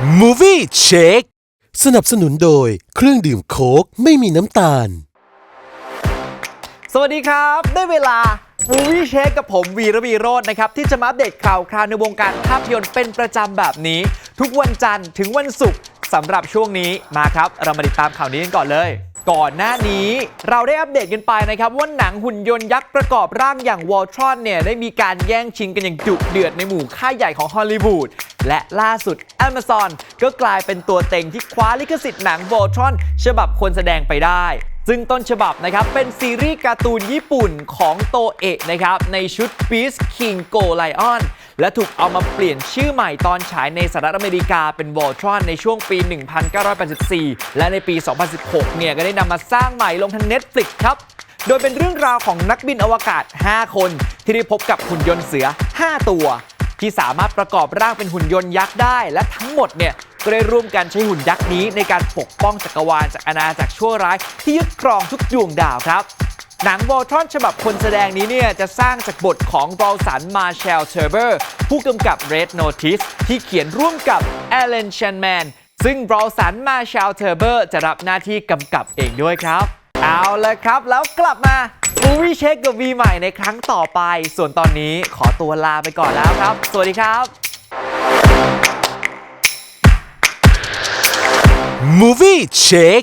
Movie Check สนับสนุนโดยเครื่องดื่มโค้กไม่มีน้ำตาล สวัสดีครับ ได้เวลา Movie Check กับผมวีระวีโรจน์นะครับ ที่จะมาอัปเดตข่าวคราวในวงการภาพยนตร์เป็นประจำแบบนี้ ทุกวันจันทร์ถึงวันศุกร์สำหรับช่วงนี้มาครับ เรามาติดตามข่าวนี้กันก่อนเลย ก่อนหน้านี้เราได้อัปเดตกันไปนะครับว่าหนังหุ่นยนต์ยักษ์ประกอบร่างอย่างวอลทรอนเนี่ยได้มีการแย่งชิงกันอย่างดุเดือดในหมู่ค่ายใหญ่ของฮอลลีวูดและล่าสุด Amazon ก็กลายเป็นตัวเต็งที่คว้าลิขสิทธิ์หนังวอลทรอนฉบับคนแสดงไปได้ ซึ่งต้นฉบับนะครับเป็นซีรีส์การ์ตูนญี่ปุ่นของโตเอะนะครับในชุด Beast King Go Lion และถูกเอามาเปลี่ยนชื่อใหม่ตอนฉายในสหรัฐอเมริกาเป็น Voltron ในช่วงปี 1984 และในปี 2016 เนี่ยก็ได้นำมาสร้างใหม่ลงทาง Netflix ครับ โดยเป็นเรื่องราวของนักบินอวกาศ 5 คน ที่ได้พบกับหุ่นยนต์เสือ 5 ตัว ที่สามารถประกอบร่างเป็นหุ่นยนต์ยักษ์ได้ และทั้งหมดเนี่ยก็ได้ร่วมกันใช้หุ่นยักษ์นี้ในการปกป้องจักรวาลจากอาณาจักรชั่วร้ายที่ยึดครองทุกดวงดาวครับ หนังวอลทอนฉบับคนแสดงนี้เนี่ยจะสร้างจากบทของบอลสันมาเชลเทอร์เบอร์ผู้กำกับ Red Notice ที่เขียนร่วมกับแอลเลนเชนแมนซึ่งบอลสันมาเชลเทอร์เบอร์จะรับหน้าที่กำกับเองด้วยครับ เอาละครับแล้วกลับมา Movie Check กับ V ใหม่ในครั้งต่อไป ส่วนตอนนี้ขอตัวลาไปก่อนแล้วครับ สวัสดีครับ Movie Check